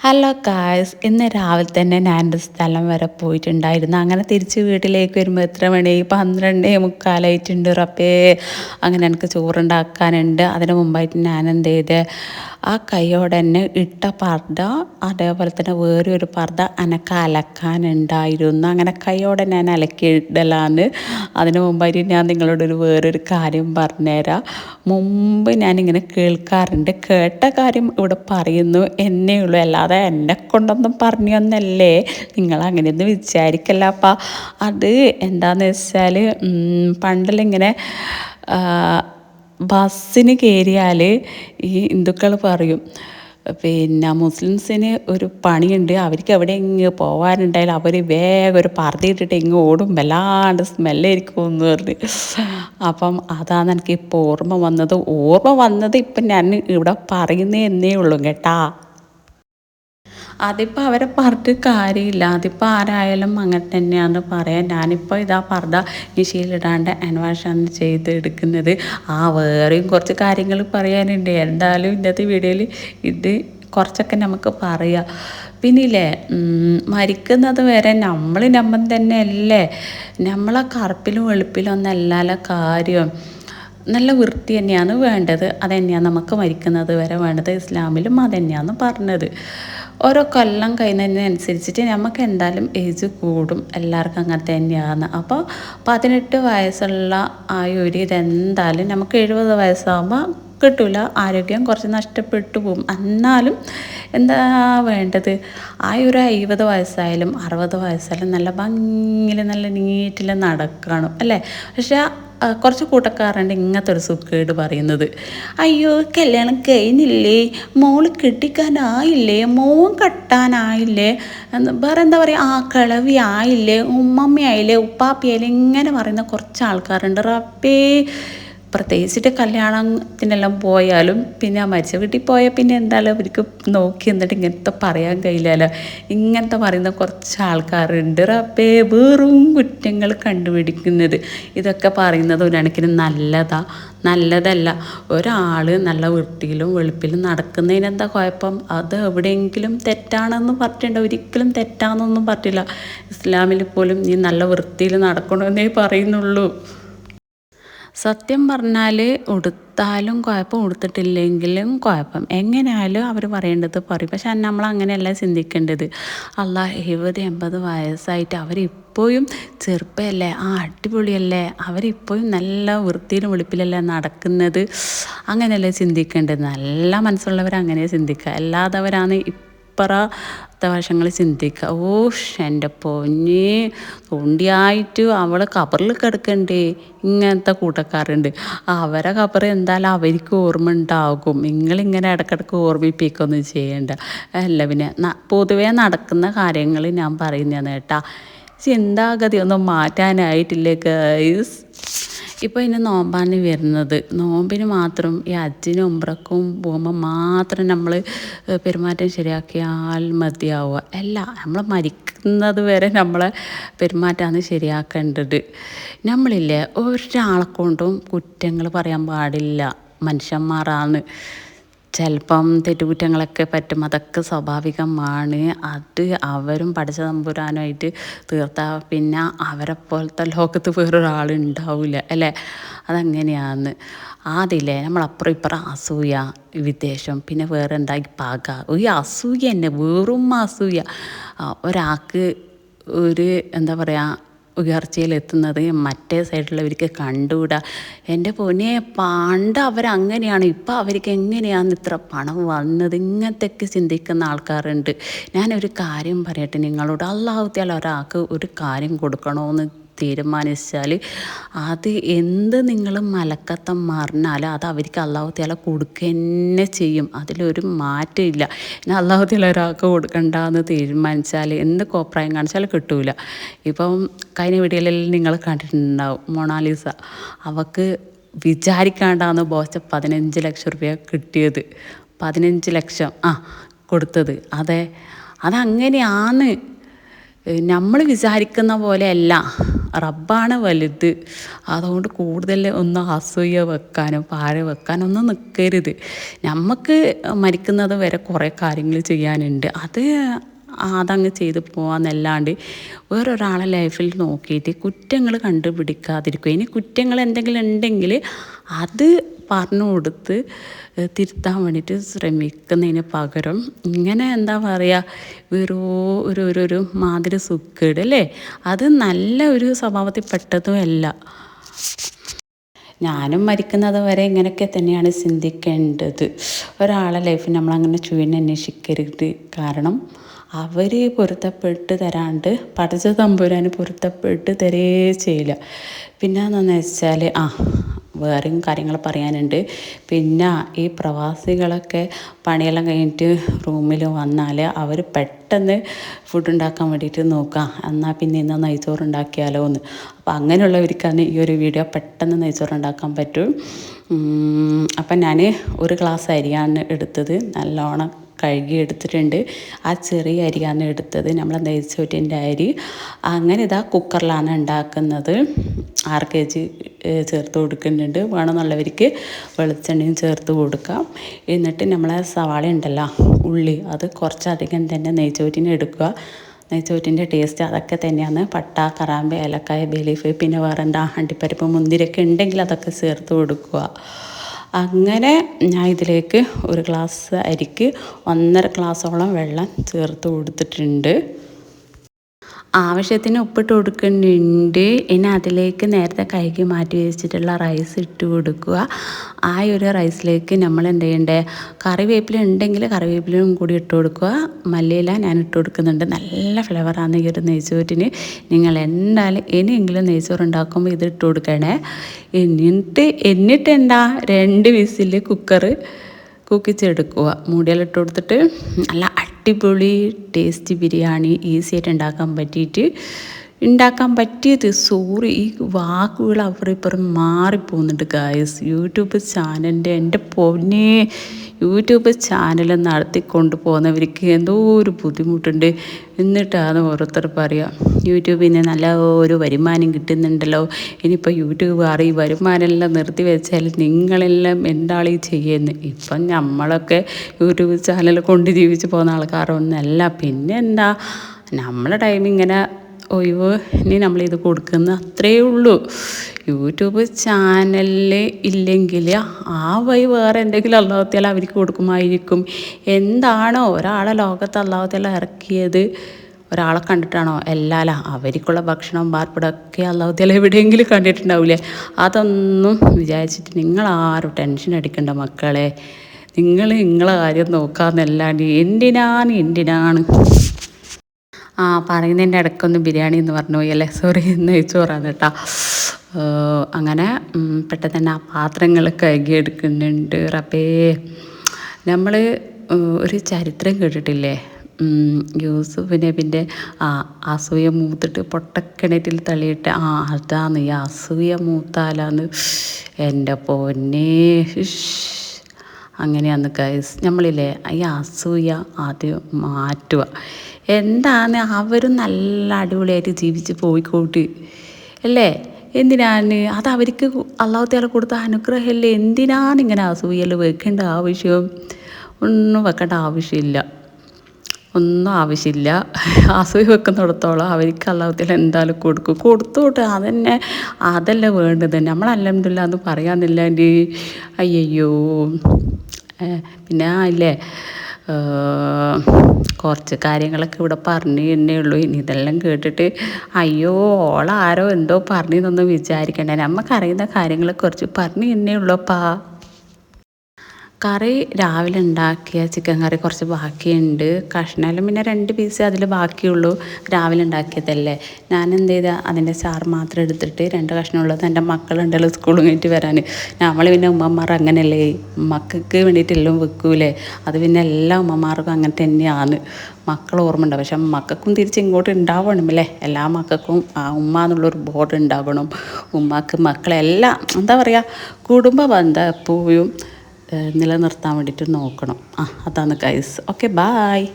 Hello കായ്സ് ഇന്ന് രാവിലെ തന്നെ ഞാൻ എന്റെ സ്ഥലം വരെ പോയിട്ടുണ്ടായിരുന്നു. അങ്ങനെ തിരിച്ച് വീട്ടിലേക്ക് വരുമ്പോൾ എത്ര മണി? പന്ത്രണ്ടേ മുക്കാലായിട്ടുണ്ട് റപ്പേ അങ്ങനെ എനിക്ക് ചോറുണ്ടാക്കാനുണ്ട്. അതിന് മുമ്പായിട്ട് ഞാൻ എന്ത് ചെയ്ത്? ആ കൈയോടെ തന്നെ ഇട്ട പർദ്ദ അതേപോലെ തന്നെ വേറെ ഒരു പർദ്ദ എനക്ക് അലക്കാനുണ്ടായിരുന്നു. അങ്ങനെ കൈയോടെ ഞാൻ അലക്കിയിടലാണ് അതിന് മുമ്പായിട്ട് ഞാൻ നിങ്ങളോടൊരു വേറൊരു കാര്യം പറഞ്ഞുതരാം മുമ്പ് ഞാനിങ്ങനെ കേൾക്കാറുണ്ട്. കേട്ട കാര്യം ഇവിടെ പറയുന്നു എന്നേ ഉള്ളൂ. അല്ലാതെ എന്നെ കൊണ്ടൊന്നും പറഞ്ഞൊന്നല്ലേ. നിങ്ങൾ അങ്ങനെയൊന്നും വിചാരിക്കല്ല അപ്പം. അത് എന്താണെന്ന് വെച്ചാൽ പണ്ടിലിങ്ങനെ ബസ്സിന് കയറിയാൽ ഈ ഹിന്ദുക്കൾ പറയും പിന്നെ മുസ്ലിംസിന് ഒരു പണിയുണ്ട്. അവർക്ക് എവിടെ ഇങ്ങ് പോകാനുണ്ടായാലും അവർ വേഗം ഒരു പർദ്ദയിട്ടിട്ട് ഇങ്ങ് ഓടും. വല്ലാണ്ട് സ്മെല്ലായിരിക്കും എന്ന് പറഞ്ഞ്. അപ്പം അതാണ് എനിക്ക് ഇപ്പോൾ ഓർമ്മ വന്നത്. ഓർമ്മ വന്നത് ഇപ്പം ഞാൻ ഇവിടെ പറയുന്നേ എന്നേ ഉള്ളൂ കേട്ടാ. അതിപ്പോൾ അവരെ പറഞ്ഞിട്ട് കാര്യമില്ല. അതിപ്പോൾ ആരായാലും അങ്ങനെ തന്നെയാണ് പറയാം. ഞാനിപ്പോൾ ഇതാ പർദ്ദ മിഷീനിലിടാണ്ട് അൻവാഷാണ് ചെയ്തെടുക്കുന്നത്. ആ വേറെയും കുറച്ച് കാര്യങ്ങൾ പറയാനുണ്ട്. എന്തായാലും ഇന്നത്തെ വീഡിയോയിൽ ഇത് കുറച്ചൊക്കെ നമുക്ക് പറയാം. പിന്നില്ലേ മരിക്കുന്നത് വരെ നമ്മൾ നമ്മൾ തന്നെ അല്ലേ നമ്മളെ കറുപ്പിലും വെളുപ്പിലും ഒന്നല്ലല്ലോ കാര്യം നല്ല വൃത്തി തന്നെയാണ് വേണ്ടത്. അതന്നെയാണ് നമുക്ക് മരിക്കുന്നത് വരെ വേണ്ടത്. ഇസ്ലാമിലും അതന്നെയാണ് പറഞ്ഞത്. ഓരോ കൊല്ലം കഴിയുന്നതിനനുസരിച്ചിട്ട് നമുക്ക് എന്തായാലും ഏജ് കൂടും. എല്ലാവർക്കും അങ്ങനെ തന്നെയാണ്. അപ്പോൾ പതിനെട്ട് വയസ്സുള്ള ആ ഒരു ഇതെന്തായാലും നമുക്ക് എഴുപത് വയസ്സാകുമ്പോൾ കിട്ടില്ല ആരോഗ്യം കുറച്ച് നഷ്ടപ്പെട്ടു പോകും. എന്നാലും എന്താ വേണ്ടത്? ആ ഒരു അമ്പത് വയസ്സായാലും അറുപത് വയസ്സായാലും നല്ല ഭംഗിയിൽ നല്ല നീറ്റിൽ നടക്കണം അല്ലേ? പക്ഷേ കുറച്ച് കൂട്ടക്കാരുണ്ട് ഇങ്ങനത്തെ ഒരു സുഖേട് പറയുന്നത്. അയ്യോ കല്യാണം കഴിഞ്ഞില്ലേ? മോൾ കെട്ടിക്കാനായില്ലേ? മോൻ കെട്ടാനായില്ലേ? വേറെ എന്താ പറയുക ആ കിളവി ആയില്ലേ? ഉമ്മമ്മയായില്ലേ? ഉപ്പാപ്പിയായില്ലേ? ഇങ്ങനെ പറയുന്ന കുറച്ച് ആൾക്കാരുണ്ട്. റബ്ബേ പ്രത്യേകിച്ചിട്ട് കല്യാണത്തിനെല്ലാം പോയാലും പിന്നെ ആ മരിച്ച വീട്ടിൽ പോയാൽ പിന്നെ എന്തായാലും അവർക്ക് നോക്കി എന്നിട്ട് ഇങ്ങനത്തെ പറയാൻ കഴിയില്ലല്ലോ. ഇങ്ങനത്തെ പറയുന്ന കുറച്ച് ആൾക്കാരുണ്ട്. റബ്ബേ വെറും കുറ്റങ്ങൾ കണ്ടുപിടിക്കുന്നത്. ഇതൊക്കെ പറയുന്നത് ഒരു കണക്കിന് നല്ലതാ. നല്ലതല്ല. ഒരാൾ നല്ല വൃത്തിയിലും വെളുപ്പിലും നടക്കുന്നതിന് എന്താ കുഴപ്പം? അത് എവിടെയെങ്കിലും തെറ്റാണെന്ന് പറഞ്ഞിട്ടുണ്ട്? ഒരിക്കലും തെറ്റാണെന്നൊന്നും പറ്റില്ല ഇസ്ലാമിൽ പോലും നീ നല്ല വൃത്തിയിൽ നടക്കണമെന്നേ പറയുന്നുള്ളൂ. സത്യം പറഞ്ഞാൽ ഉടുത്താലും കുഴപ്പം ഉടുത്തിട്ടില്ലെങ്കിലും കുഴപ്പം. എങ്ങനെയായാലും അവർ പറയേണ്ടത് പറയും. പക്ഷെ നമ്മൾ അങ്ങനെയല്ല ചിന്തിക്കേണ്ടത്. അല്ല എഴുപത് എൺപത് വയസ്സായിട്ട് അവരിപ്പോഴും ചെറുപ്പമല്ലേ ആ അടിപൊളിയല്ലേ അവരിപ്പോഴും നല്ല വൃത്തിയിലും വെളുപ്പിലല്ലേ നടക്കുന്നത്. അങ്ങനെയല്ലേ ചിന്തിക്കേണ്ടത്. നല്ല മനസ്സുള്ളവർ അങ്ങനെ ചിന്തിക്കുക. അല്ലാത്തവരാണ് ഇപ്പറത്തെ വശങ്ങൾ ചിന്തിക്കുക ഓ എന്റെ പൊഞ്ഞ് തൊണ്ടിയായിട്ട് അവൾ കബറിൽ കിടക്കണ്ടേ. ഇങ്ങനത്തെ കൂട്ടക്കാരുണ്ട്. അവരെ കബർ എന്തായാലും അവർക്ക് ഓർമ്മ ഉണ്ടാകും. നിങ്ങളിങ്ങനെ ഇടക്കിടക്ക് ഓർമ്മിപ്പിക്കൊന്നും ചെയ്യേണ്ട. അല്ല പിന്നെ പൊതുവേ നടക്കുന്ന കാര്യങ്ങൾ ഞാൻ പറയുന്നതാണ് കേട്ടാ. ചിന്താഗതി ഒന്നും മാറ്റാനായിട്ടില്ലേ ഗൈസ് ഇപ്പോൾ ഇനി നോമ്പാണ് വരുന്നത്. നോമ്പിന് മാത്രം ഈ അജ്ജിനും ഉമ്പ്രക്കും പോകുമ്പോൾ മാത്രം നമ്മൾ പെരുമാറ്റം ശരിയാക്കിയാൽ മതിയാവുക. അല്ല നമ്മൾ മരിക്കുന്നത് വരെ നമ്മളെ പെരുമാറ്റമാണ് ശരിയാക്കേണ്ടത്. നമ്മളില്ലേ ഒരാളെ കൊണ്ടും കുറ്റങ്ങൾ പറയാൻ പാടില്ല. മനുഷ്യന്മാരാണ്. ചിലപ്പം തെറ്റുകുറ്റങ്ങളൊക്കെ പറ്റും. അതൊക്കെ സ്വാഭാവികമാണ്. അത് അവരും പഠിച്ച തമ്പുരാനായിട്ട് തീർത്താൽ പിന്നെ അവരെ പോലത്തെ ലോകത്ത് വേറൊരാളുണ്ടാവില്ല അല്ലേ? അതങ്ങനെയാണ്. ആദ്യമില്ലേ നമ്മളപ്പുറം ഇപ്പുറം അസൂയ വിദ്വേഷം പിന്നെ വേറെ എന്താ പക. ഈ അസൂയ തന്നെ വെറും അസൂയ. ഒരാൾക്ക് ഒരു എന്താ പറയുക ഉയർച്ചയിലെത്തുന്നത് മറ്റേ സൈഡിലുള്ളവർക്ക് കണ്ടുകൂടാ. എന്റെ പൊന്നെ പണ്ട് അവരങ്ങനെയാണ് ഇപ്പം അവർക്ക് എങ്ങനെയാണ് ഇത്ര പണം വന്നത്? ഇങ്ങനത്തെയൊക്കെ ചിന്തിക്കുന്ന ആൾക്കാരുണ്ട്. ഞാനൊരു കാര്യം പറയട്ടെ നിങ്ങളോട്. അള്ളാഹുത്തിയാൽ ഒരാൾക്ക് ഒരു കാര്യം കൊടുക്കണമെന്ന് തീരുമാനിച്ചാൽ അത് എന്ത് നിങ്ങൾ മലക്കത്തം മറിഞ്ഞാൽ അത് അവർക്ക് അള്ളാഹുത്തിയാല കൊടുക്കുക തന്നെ ചെയ്യും. അതിലൊരു മാറ്റമില്ല. പിന്നെ അള്ളാഹുത്തിയാല ഒരാൾക്ക് കൊടുക്കണ്ടെന്ന് തീരുമാനിച്ചാൽ എന്ത് കോപ്രായം കാണിച്ചാൽ കിട്ടൂല. ഇപ്പം കഴിഞ്ഞ വീഡിയോയിലെല്ലാം നിങ്ങൾ കണ്ടിട്ടുണ്ടാവും മൊണാലിസ. അവക്ക് വിചാരിക്കാണ്ടാന്ന് ബോച്ച പതിനഞ്ച് ലക്ഷം റുപ്യ കിട്ടിയത്. പതിനഞ്ച് ലക്ഷം ആ കൊടുത്തത്. അതെ അതങ്ങനെയാണ്. നമ്മൾ വിചാരിക്കുന്ന പോലെയല്ല റബ്ബാണ് വലുത്. അതുകൊണ്ട് കൂടുതൽ ഒന്നും അസൂയ വെക്കാനോ പാര വെക്കാനോ ഒന്നും നിൽക്കരുത് നമുക്ക് മരിക്കുന്നത് വരെ കുറേ കാര്യങ്ങൾ ചെയ്യാനുണ്ട്. അത് അതങ്ങ് ചെയ്ത് പോകാന്നല്ലാണ്ട് വേറൊരാളെ ലൈഫിൽ നോക്കിയിട്ട് കുറ്റങ്ങൾ കണ്ടുപിടിക്കാതിരിക്കുക. ഇനി കുറ്റങ്ങൾ എന്തെങ്കിലും ഉണ്ടെങ്കിൽ അത് പറഞ്ഞു കൊടുത്ത് തിരുത്താൻ വേണ്ടിയിട്ട് ശ്രമിക്കുന്നതിന് പകരം ഇങ്ങനെ എന്താ പറയുക വെറോ ഒരു ഒരു ഒരു മാതിരി സുക്കേട് അല്ലേ? അത് നല്ല ഒരു സ്വഭാവത്തിൽ പെട്ടതുമല്ല ഞാനും മരിക്കുന്നത് വരെ ഇങ്ങനെയൊക്കെ തന്നെയാണ് ചിന്തിക്കേണ്ടത്. ഒരാളെ ലൈഫിൽ നമ്മളങ്ങനെ ചുവിനെ അന്വേഷിക്കരുത്. കാരണം അവർ പൊരുത്തപ്പെട്ട് തരാണ്ട് പഠിച്ച തമ്പുരാന് പൊരുത്തപ്പെട്ട് തരേ ചെയ്യില്ല. പിന്നെ എന്താണെന്ന് വെച്ചാൽ ആ വേറെയും കാര്യങ്ങൾ പറയാനുണ്ട്. പിന്നെ ഈ പ്രവാസികളൊക്കെ പണിയെല്ലാം കഴിഞ്ഞിട്ട് റൂമിൽ വന്നാൽ അവർ പെട്ടെന്ന് ഫുഡ് ഉണ്ടാക്കാൻ വേണ്ടിയിട്ട് നോക്കാം. എന്നാൽ പിന്നെ ഇന്ന് നെയ്ച്ചോറ് ഉണ്ടാക്കിയാലോ എന്ന് അപ്പോൾ അങ്ങനെയുള്ളവർക്കാണ് ഈ ഒരു വീഡിയോ പെട്ടെന്ന് നെയ്ച്ചോറ് ഉണ്ടാക്കാൻ പറ്റും. അപ്പം ഞാൻ ഒരു ഗ്ലാസ് അരിയാണ് എടുത്തത്. നല്ലോണം കഴുകി എടുത്തിട്ടുണ്ട്. ആ ചെറിയ അരിയാണ് എടുത്തത്. നമ്മൾ നെയ്ച്ചോറ്റിന്റെ അരി. അങ്ങനെ ഇതാ കുക്കറിലാണ് ഉണ്ടാക്കുന്നത്. ആറ് കെ ജി ചേർത്ത് കൊടുക്കുന്നുണ്ട്. വേണമെന്നുള്ളവർക്ക് വെളിച്ചെണ്ണയും ചേർത്ത് കൊടുക്കാം. എന്നിട്ട് നമ്മളെ സവാള ഉണ്ടല്ലോ ഉള്ളി അത് കുറച്ചധികം തന്നെ നെയ്ച്ചോറ്റിന് എടുക്കുക. നെയ്ച്ചോറ്റിന്റെ ടേസ്റ്റ് അതൊക്കെ തന്നെയാണ്. പട്ട കറാമ്പ് ഏലക്കായ ബലീഫ് പിന്നെ വേറെ എന്താ അണ്ടിപ്പരിപ്പ് മുന്തിരിയൊക്കെ ഉണ്ടെങ്കിൽ അതൊക്കെ ചേർത്ത് കൊടുക്കുക. അങ്ങനെ ഞാൻ ഇതിലേക്ക് ഒരു ഗ്ലാസ് അരിക്ക് ഒന്നര ഗ്ലാസോളം വെള്ളം ചേർത്ത് കൊടുത്തിട്ടുണ്ട്. ആവശ്യത്തിന് ഉപ്പിട്ട് കൊടുക്കുന്നുണ്ട്. ഇനി അതിലേക്ക് നേരത്തെ കഴുകി മാറ്റി വെച്ചിട്ടുള്ള റൈസ് ഇട്ട് കൊടുക്കുക. ആ ഒരു റൈസിലേക്ക് നമ്മൾ എന്ത് ചെയ്യണ്ടേ? കറിവേപ്പില ഉണ്ടെങ്കിൽ കറിവേപ്പിലയും കൂടി ഇട്ട് കൊടുക്കുക. മല്ലിയില ഞാൻ ഇട്ട് കൊടുക്കുന്നുണ്ട്. നല്ല ഫ്ലേവറാണ് ഈ ഒരു നെയ്ച്ചോറ്റിന്. നിങ്ങൾ എന്തായാലും ഇനിയെങ്കിലും നെയ്ച്ചോറ് ഉണ്ടാക്കുമ്പോൾ ഇത് ഇട്ട് കൊടുക്കണേ. എന്നിട്ട് എന്നിട്ട് എന്താ? രണ്ട് വിസിൽ കുക്കർ കുക്കിച്ചെടുക്കുക മൂടിയാലിട്ട് കൊടുത്തിട്ട്. നല്ല അടിപൊളി ടേസ്റ്റ് ബിരിയാണി ഈസി ആയിട്ട് ഉണ്ടാക്കാൻ പറ്റിയിട്ട് ഉണ്ടാക്കാൻ പറ്റിയത്. സോറി ഈ വാക്കുകൾ അവരിപ്പുറം മാറിപ്പോകുന്നുണ്ട് ഗായസ് യൂട്യൂബ് ചാനലിന്റെ എന്റെ പൊന്നെ യൂട്യൂബ് ചാനൽ നടത്തിക്കൊണ്ട് പോകുന്നവർക്ക് എന്തോ ഒരു ബുദ്ധിമുട്ടുണ്ട്. എന്നിട്ടാണ് ഓരോരുത്തർ പറയുക യൂട്യൂബിന് നല്ല ഒരു വരുമാനം കിട്ടുന്നുണ്ടല്ലോ. ഇനിയിപ്പോൾ യൂട്യൂബ് ഈ വരുമാനമെല്ലാം നിർത്തി വെച്ചാൽ നിങ്ങളെല്ലാം എന്താളീ ചെയ്യുന്നത് ഇപ്പം നമ്മളൊക്കെ യൂട്യൂബ് ചാനൽ കൊണ്ട് ജീവിച്ച് പോകുന്ന ആൾക്കാരൊന്നല്ല. പിന്നെ എന്താ നമ്മളെ ടൈം ഇങ്ങനെ ഒഴിവ് ഇനി നമ്മളിത് കൊടുക്കുന്ന അത്രയേ ഉള്ളൂ. യൂട്യൂബ് ചാനലിൽ ഇല്ലെങ്കിൽ ആ വഴി വേറെ എന്തെങ്കിലും അള്ളാഹത്തിയാൽ അവർക്ക് കൊടുക്കുമായിരിക്കും. എന്താണോ ഒരാളെ ലോകത്ത് അള്ളാഹത്തിയാൽ ഇറക്കിയത് ഒരാളെ കണ്ടിട്ടാണോ? എല്ലാല അവർക്കുള്ള ഭക്ഷണം പാർപ്പിടമൊക്കെ അള്ളാഹുത്തിയാൽ എവിടെയെങ്കിലും കണ്ടിട്ടുണ്ടാവില്ലേ അതൊന്നും വിചാരിച്ചിട്ട് നിങ്ങൾ ആരും ടെൻഷൻ അടിക്കണ്ട മക്കളെ. നിങ്ങൾ നിങ്ങളെ കാര്യം നോക്കാമെന്നല്ലാണ്ട് എന്തിനാണ് എന്തിനാണ്? ആ പറയുന്നതിന്റെ ഇടയ്ക്കൊന്ന് ബിരിയാണി എന്ന് പറഞ്ഞു പോയി അല്ലേ? സോറി നെയ്ച്ചോറാണ് കേട്ടോ. അങ്ങനെ പെട്ടെന്ന് തന്നെ ആ പാത്രങ്ങൾ കഴുകിയെടുക്കുന്നുണ്ട്. റബേ നമ്മൾ ഒരു ചരിത്രം കേട്ടിട്ടില്ലേ? യൂസുഫ് നബിന്റെ ആ അസൂയ മൂത്തിട്ട് പൊട്ടക്കിണറ്റിൽ തള്ളിയിട്ട് ആ അതാണ് ഈ അസൂയ മൂത്താലാന്ന്. എന്റെ പൊന്നേ അങ്ങനെയാന്ന് കൈസ് നമ്മളില്ലേ ഈ അസൂയ ആദ്യം മാറ്റുക. എന്താണ് അവരും നല്ല അടിപൊളിയായിട്ട് ജീവിച്ച് പോയിക്കോട്ട്. അല്ലേ? എന്തിനാണ്? അത് അവർക്ക് അള്ളാഹുത്തേല കൊടുത്ത അനുഗ്രഹമല്ലേ? എന്തിനാണ് ഇങ്ങനെ അസൂയൽ വെക്കേണ്ട ആവശ്യം? ഒന്നും വെക്കേണ്ട ആവശ്യമില്ല. ഒന്നും ആവശ്യമില്ല. അസൂയ വെക്കുന്നിടത്തോളം അവർക്ക് അള്ളാഹുത്തേല എന്തായാലും കൊടുക്കും. കൊടുത്തോട്ടെ അതന്നെ അതല്ല വേണ്ടത്. നമ്മൾ എന്ന് പറയാന്നില്ല എന്റെ അയ്യോ പിന്നെ ഇല്ലേ കുറച്ച് കാര്യങ്ങളൊക്കെ ഇവിടെ പറഞ്ഞു തന്നെ ഉള്ളൂ. ഇനി ഇതെല്ലാം കേട്ടിട്ട് അയ്യോ ഓളാരോ എന്തോ പറഞ്ഞു എന്നൊന്നും വിചാരിക്കണ്ട. നമുക്കറിയുന്ന കാര്യങ്ങളെക്കുറിച്ച് കുറച്ച് പറഞ്ഞു തന്നെ ഉള്ളൂപ്പാ കറി രാവിലെ ഉണ്ടാക്കിയ ചിക്കൻ കറി കുറച്ച് ബാക്കിയുണ്ട്. കഷ്ണമെല്ലാം പിന്നെ രണ്ട് പീസ് അതിൽ ബാക്കിയുള്ളൂ രാവിലെ ഉണ്ടാക്കിയതല്ലേ. ഞാൻ എന്ത് ചെയ്താൽ അതിന്റെ ചാറ് മാത്രം എടുത്തിട്ട് രണ്ട് കഷ്ണമുള്ളത് എന്റെ മക്കളുണ്ടല്ലോ സ്കൂളിൽ കഴിഞ്ഞിട്ട് വരാൻ. നമ്മൾ പിന്നെ ഉമ്മമാർ അങ്ങനെയല്ലേ മക്കൾക്ക് വേണ്ടിയിട്ട് എല്ലാം വെക്കൂലേ. അത് പിന്നെ എല്ലാ ഉമ്മമാർക്കും അങ്ങനെ തന്നെയാണ്. മക്കൾ ഓർമ്മ ഉണ്ടാവും പക്ഷെ മക്കൾക്കും തിരിച്ച് ഇങ്ങോട്ട് ഉണ്ടാവണം അല്ലേ? എല്ലാ മക്കൾക്കും ആ ഉമ്മ എന്നുള്ളൊരു ബോർഡ് ഉണ്ടാവണം. ഉമ്മക്ക് മക്കളെല്ലാം എന്താ പറയുക കുടുംബ ബന്ധം എപ്പോഴും നിലനിർത്താൻ വേണ്ടിയിട്ട് നോക്കണം. ആ അതാണ് ഗൈസ് ഓക്കെ ബായ്